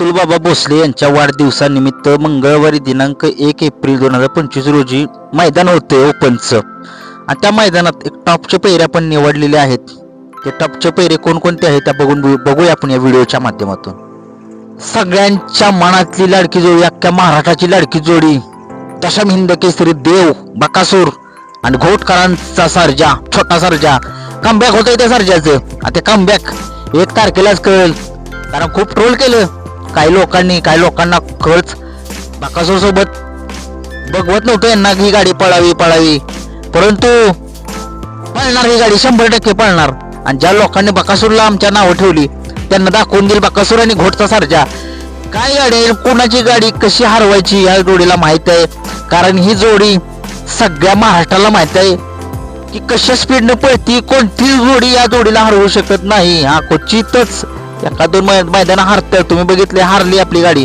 तुलबाबा भोसले यांच्या वाढदिवसानिमित्त मंगळवारी दिनांक एक एप्रिल दोन हजार पंचवीस रोजी मैदान होते ओपनचं. आणि त्या मैदानात एक टॉपचे पेऱ्या पण निवडलेले आहेत. ते टॉपचे पेरे कोणकोणते आहेत त्या बघून बघूया आपण या व्हिडिओच्या माध्यमातून. सगळ्यांच्या मनातली लाडकी जोडी अख्ख्या महाराष्ट्राची लाडकी जोडी. दशम हिंद केसरी देव बकासूर आणि घोटकरांचा सर्जा छोटा सर्जा. कमबॅक होतंय त्या सर्जाचं. आता ते कमबॅक एक तारखेलाच कळेल. कारण खूप ट्रोल केलं. काही लोकांनी काही लोकांना खरंच बकासूर सोबत बघवत नव्हतं यांना ही गाडी पळावी पळावी. परंतु पळणार ही गाडी शंभर टक्के पळणार. आणि ज्या लोकांनी बकासूरला आमच्या नावं ठेवली त्यांना दाखवून दिली बकासूर आणि घोटचा सारजा. काय गाडी आहे कोणाची गाडी कशी हरवायची या जोडीला माहीत आहे? कारण ही जोडी सगळ्या महाराष्ट्राला माहीत आहे की कशा स्पीडनं पळती कोणती जोडी या जोडीला हरवू शकत नाही. हा क्वचितच एका दोन मै- मैदान हारतं तुम्ही बघितले हारली आपली गाडी.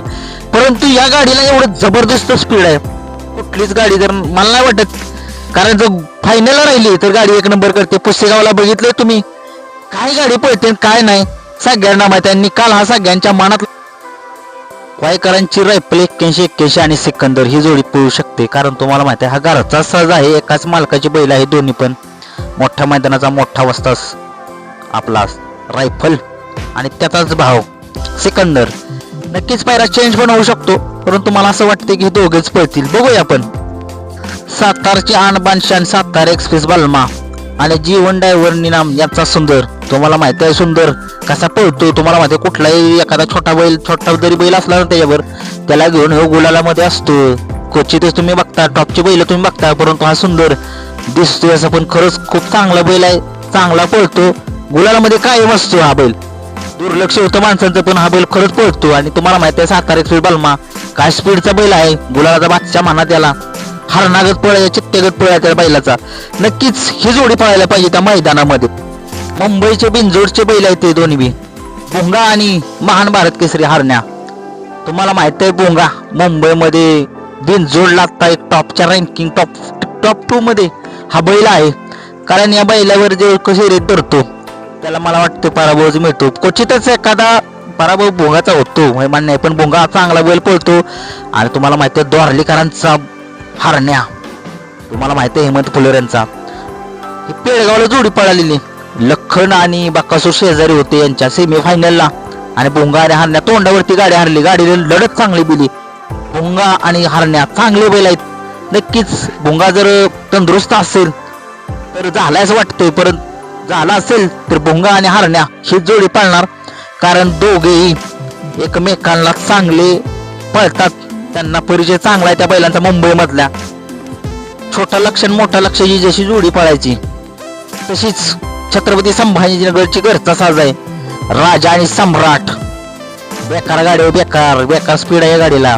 परंतु या गाडीला एवढं जबरदस्त स्पीड आहे. कुठलीच गाडी जर मला नाही वाटत कारण जर फायनलला राहिली तर गाडी एक नंबर करते. पुसेगावला बघितले तुम्ही. काय गाडी पळते आणि काय नाही सगळ्यांना माहिती आहे. निकाल हा सगळ्यांच्या मनात वायकरांची रायफल एक्क्याऐंशी एक्क्याऐंशी आणि सिकंदर ही जोडी पळू शकते. कारण तुम्हाला माहिती आहे हा घराचा सहज आहे. एकाच मालकाची बैल आहे दोन्ही पण. मोठ्या मैदानाचा मोठा वस्तास आपला रायफल आणि त्याचाच भाव सिकंदर. नक्कीच पायरा चेंज पण होऊ शकतो परंतु मला असं वाटतं की हे दोघेच पळतील. बघूया आपण. सातारची आणबान शान सातार एक्सप्रेस बालमा आणि जीवन डायव्हर निनाम याचा सुंदर. तुम्हाला माहिती आहे सुंदर कसा पळतो तुम्हाला माहिती आहे कुठलाही एखादा छोटा बैल छोटा जरी बैल असला ना त्याच्यावर त्याला घेऊन हो गुलालामध्ये असतो. क्वचितच तुम्ही बघता टॉपची बैल तुम्ही बघता परंतु हा सुंदर दिसतोय असं पण खरंच खूप चांगला बैल आहे चांगला पळतो. गुलालामध्ये कायम असतो हा बैल. दुर्लक्ष होतं माणसांचं पण हा बैल खरंच पळतो. आणि तुम्हाला माहिती आहे सातारा स्पीड बलमा काय स्पीडचा बैल आहे गुलाबाचा बादशा म्हणा त्याला. हरणागत पळायचा चित्तेगत पळायचा त्या बैलाचा. नक्कीच ही जोडी पळायला पाहिजे त्या मैदानामध्ये. मुंबईचे बिनजोडचे बैल आहेत ते दोन्ही. बी भोंगा आणि महान भारत केसरी हरण्या. तुम्हाला माहीत आहे भोंगा मुंबईमध्ये बिनजोड लागता एक टॉपच्या रँकिंग टॉप टॉप टू मध्ये हा बैल आहे. कारण या बैलावर जे कसे रेट धरतो त्याला मला वाटतं पराभवच मिळतो. क्वचितच एखादा पराभव भोंगाचा होतो. हे मान्य आहे पण भोंगा चांगला बैल पळतो. आणि तुम्हाला माहिती आहे द्वारलीकरांचा हरण्या. तुम्हाला माहिती आहे हेमंत फुलेर यांचा. ही पेळगावला जोडी पळालेली. लखन आणि बाकासूर शेजारी होते यांच्या सेमीफायनलला आणि भोंगा आणि हरण्या तोंडावरती गाडी हरली. गाडी लढत चांगली दिली भोंगा आणि हरण्या चांगले बैल आहेत. नक्कीच भोंगा जर तंदुरुस्त असेल तर झालाय असं वाटतंय परंतु झाला असेल तर भोंगा आणि हरण्या ही जोडी पाळणार. कारण दोघेही एकमेकांना चांगले पळतात. त्यांना परिचय चांगला आहे त्या बैलांचा मुंबई मधल्या छोटा लक्ष मोठा लक्ष ही जशी जोडी पळायची तशीच छत्रपती संभाजीनगरची घरचा साज आहे. राजा आणि सम्राट. बेकार गाडी हो, बेकार बेकार स्पीड आहे या गाडीला.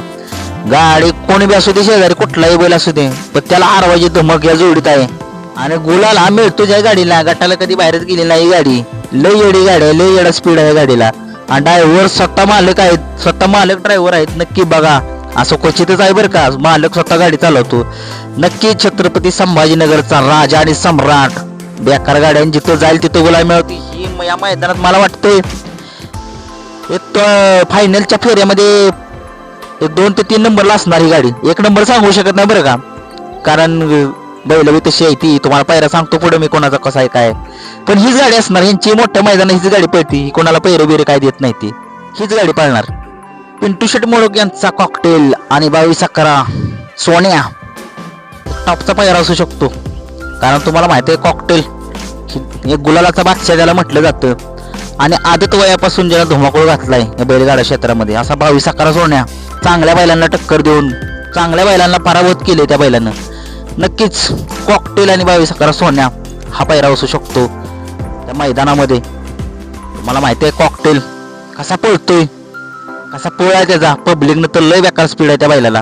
गाडी कोणी बी असू दे शेजारी कुठलाही बैल असू दे पण त्याला आरवाची धमक या जोडीत आहे. आणि गुलाल हा मिळतो ज्या गाडीला. गटाला कधी बाहेरच गेली नाही गाडी. लय येडी गाडी आहे लय येडा स्पीड आहे गाडीला. आणि ड्रायव्हर स्वतः मालक आहेत. स्वतः मालक ड्रायव्हर आहेत. नक्की बघा. असं क्वचितच आहे बरं का. मालक स्वतः गाडी चालवतो. नक्की छत्रपती संभाजीनगरचा राजा आणि सम्राट. बेकार गाड्या जिथं जाईल तिथं गुलाल मिळवते ही या मैदानात मला वाटतंय एक फायनलच्या फेऱ्यामध्ये एक दोन ते तीन नंबरला असणार ही गाडी. एक नंबर सांगू शकत नाही बरं का? कारण बैलवी तशी आहे ती. तुम्हाला पायरा सांगतो पुढे मी कोणाचा कसा आहे काय पण हीच गाडी असणार यांची मोठ्या मैदान हीच गाडी पळती. ही कोणाला पैरे बिरे काय देत नाही ती. हीच गाडी पळणार. पिंटू शेट मोळक यांचा कॉकटेल आणि बावीस अकरा. सोन्या. टॉपचा पायरा असू शकतो. कारण तुम्हाला माहिती आहे कॉकटेल एक गुलालाचा बादशाह ज्याला म्हटलं जातं. आणि आदत वयापासून ज्याला धुमाकूळ घातलाय या बैलगाडा क्षेत्रामध्ये. असा बावीस अकरा सोन्या. चांगल्या बैलांना टक्कर देऊन चांगल्या बैलांना पराभूत केले त्या बैलांना. नक्कीच कॉकटेल आणि बावीस अकरा सोन्या हा पायरा असू शकतो. त्या मैदानामध्ये तुम्हाला माहिती आहे कॉकटेल कसा पळतोय कसा पोळ आहे त्याचा पब्लिकनं तर लय बेकार स्पीड आहे त्या बैलाला.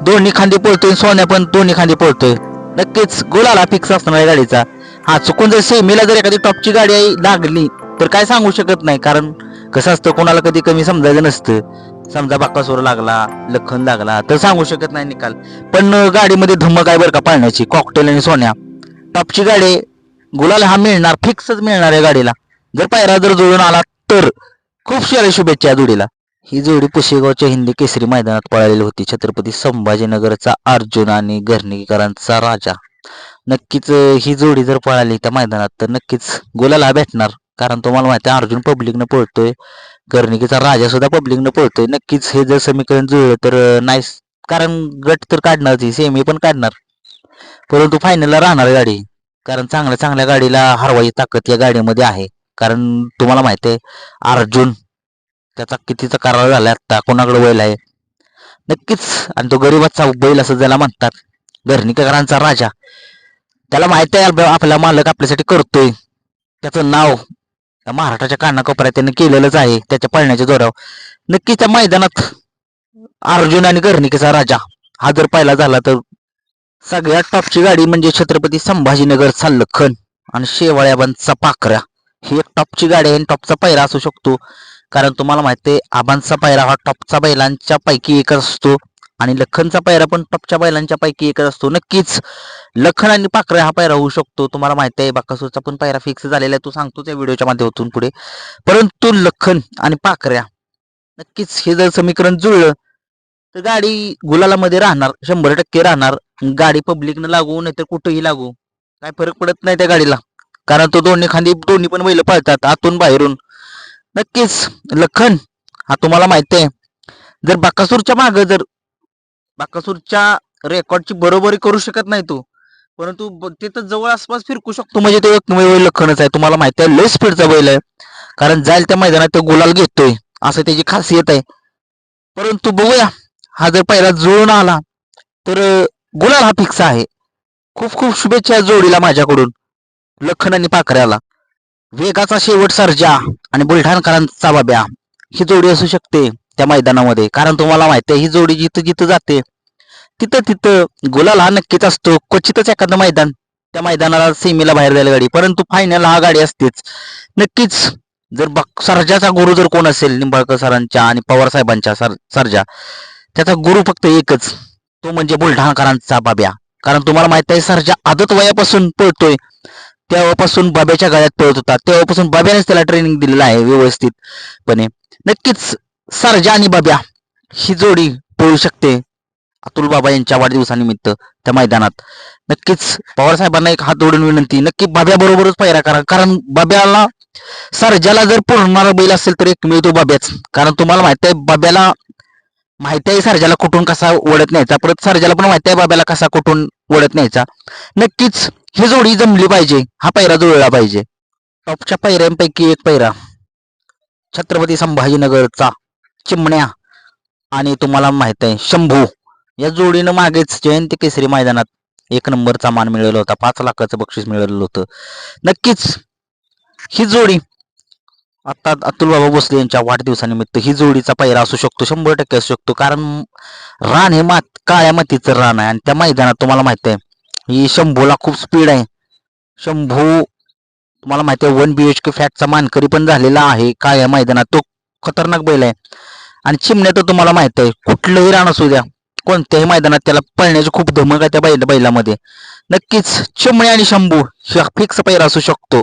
दोन्ही खांदी पळतोय सोन्या पण दोन्ही खांदी पळतोय. नक्कीच गोलाला फिक्स असणार आहे गाडीचा. हा चुकून जर सेमीला जर एखादी टॉपची गाडी लागली तर काय सांगू शकत नाही कारण कसं असतं कोणाला कधी कमी समजायचं नसतं. समजा बाकासोर लागला लखन लागला तर सांगू शकत नाही निकाल. पण गाडीमध्ये धमक आहे बरं का पाळण्याची कॉकटेल आणि सोन्या. टॉपची गाडी गुलाल हा मिळणार फिक्सच मिळणार आहे गाडीला. जर पायरा जर जुळून आला तर खूप साऱ्या शुभेच्छा जोडीला. ही जोडी पुशेगावच्या हिंदी केसरी मैदानात पळालेली होती. छत्रपती संभाजीनगरचा अर्जुन आणि घरणीकरांचा राजा. नक्कीच ही जोडी जर पळाली त्या मैदानात तर नक्कीच गोलाला भेटणार. कारण तुम्हाला माहिती आहे अर्जुन पब्लिकनं पळतोय. कर्णिकेचा राजा सुद्धा पब्लिकनं पळतोय. नक्कीच हे जर समीकरण जुळलं तर नाही कारण गट तर काढणार ती सेमी पण काढणार. परंतु फायनलला राहणार गाडी. कारण चांगल्या चांगल्या गाडीला हरवायची ताकद या गाडीमध्ये आहे. कारण तुम्हाला माहिती आहे अर्जुन त्याचा कितीचा करार झाला आत्ता कोणाकडे बैल आहे? नक्कीच. आणि तो गरीबाचा बैल असं ज्याला म्हणतात घरणीकरांचा राजा. त्याला माहिती आहे आपला मालक आपल्यासाठी करतोय. त्याचं नाव महाराष्ट्राच्या कानाकोपऱ्यात त्यांनी केलेलंच आहे त्याच्या पळण्याच्या जोरावर. नक्कीच त्या मैदानात अर्जुन आणि गर्णिकेचा राजा हा जर पहिला झाला तर सगळ्यात टॉपची गाडी म्हणजे छत्रपती संभाजीनगर सल्लखन आणि शेवाळ्याबांचा पाखऱ्या. ही एक टॉपची गाडी आहे आणि टॉपचा पायरा असू शकतो. कारण तुम्हाला माहिती आहे आबांचा पायरा हा टॉपचा बैलांच्या पैकी एकच असतो. आणि लखनचा पायरा पण टॉपच्या बैलांच्या पैकी एकच असतो. नक्कीच लखन आणि पाखऱ्या हा पायरा होऊ शकतो. तुम्हाला माहिती आहे बाकासूरचा पण पायरा फिक्स झालेला आहे. तो सांगतो त्या व्हिडिओच्या माध्यमातून पुढे. परंतु लखन आणि पाखऱ्या नक्कीच हे जर समीकरण जुळलं तर गाडी गुलालामध्ये राहणार शंभर टक्के राहणार. गाडी पब्लिकनं लागू नाहीतर कुठेही लागू. काय फरक पडत नाही त्या गाडीला. कारण तो दोन्ही खांदी दोन्ही पण बैल पळतात आतून बाहेरून. नक्कीच लखन हा तुम्हाला माहिती आहे. जर बाकासूरच्या मागं जर बाकासूरच्या रेकॉर्डची बरोबरी करू शकत नाही तो. परंतु तिथं जवळ आसपास फिरकू शकतो. म्हणजे तो एकमेव लखनच आहे. तुम्हाला माहिती आहे लय स्पीडचा बैल आहे. कारण जाईल त्या मैदानात तो गुलाल घेतोय. असं त्याची खासियत आहे. परंतु बघूया. हा जर पहिला जुळून आला तर गुलाल हा फिक्स आहे. खूप खूप शुभेच्छा जोडीला माझ्याकडून. लखन आणि पाखऱ्याला. वेगाचा शेवट सर्जा आणि बुलढाणकरांचा बाब्या. ही जोडी असू शकते. त्या मैदानामध्ये. कारण तुम्हाला माहिती आहे ही जोडी जिथं जिथं जाते तिथं तिथं गुलाल हा नक्कीच असतो. क्वचितच एखादं मैदान त्या मैदानाला सेमीला बाहेर जायला गाडी. परंतु फायनल हा गाडी असतेच. नक्कीच जर बक सर्जाचा गुरु जर कोण असेल निंबाळकर सरांच्या आणि पवार साहेबांच्या सर सरजा त्याचा गुरु फक्त एकच तो म्हणजे बुलढाणकरांचा बाब्या. कारण तुम्हाला माहीत आहे सरजा आदत वयापासून पळतोय. तेव्हापासून बाब्याच्या गळ्यात पळत होता. तेव्हापासून बाब्यानेच त्याला ट्रेनिंग दिलेलं आहे व्यवस्थितपणे. नक्कीच सरजा आणि बब्या ही जोडी पळू शकते अतुल बाबा यांच्या वाढदिवसानिमित्त त्या मैदानात. नक्कीच पवार साहेबांना एक हात जोडून विनंती नक्की बाब्या बरोबरच पायरा करा. कारण बाब्याला सरजाला जर पुरणारा बैल असेल तर एक मिळतो बाब्याच. कारण तुम्हाला माहीत आहे बाब्याला माहिती आहे सरजाला कुठून कसा ओढत न्यायचा. परत सरजाला पण माहिती आहे बाब्याला कसा कुठून ओढत न्यायचा. नक्कीच ही जोडी जमली पाहिजे हा पैरा जुळला पाहिजे. टॉपच्या पैऱ्यांपैकी एक पैरा छत्रपती संभाजीनगरचा. चिमण्या आणि तुम्हाला माहीत आहे शंभू. या जोडीनं मागेच जयंती केसरी मैदानात एक नंबरचा मान मिळवला होता. पाच लाखाचं बक्षीस मिळवलेलं होतं. नक्कीच ही जोडी आता अतुल बाबा भोसले यांच्या वाढदिवसानिमित्त ही जोडीचा पायरा असू शकतो शंभर टक्के असू शकतो. कारण रान हे मात काळ्या मातीचं रान आहे आणि त्या मैदानात तुम्हाला माहीत आहे ही शंभूला खूप स्पीड आहे. शंभू तुम्हाला माहिती आहे वन बी एच के फॅटचा मानकरी पण झालेला आहे. काळ्या मैदानात तो खतरनाक बैल आहे. आणि चिमण्या तर तुम्हाला माहीत आहे कुठलंही रान असू द्या कोणत्याही मैदानात त्याला पळण्याची खूप धमक आहे त्या बैल बैलामध्ये. नक्कीच चिमण्या आणि शंभू हा फिक्स पैरा असू शकतो.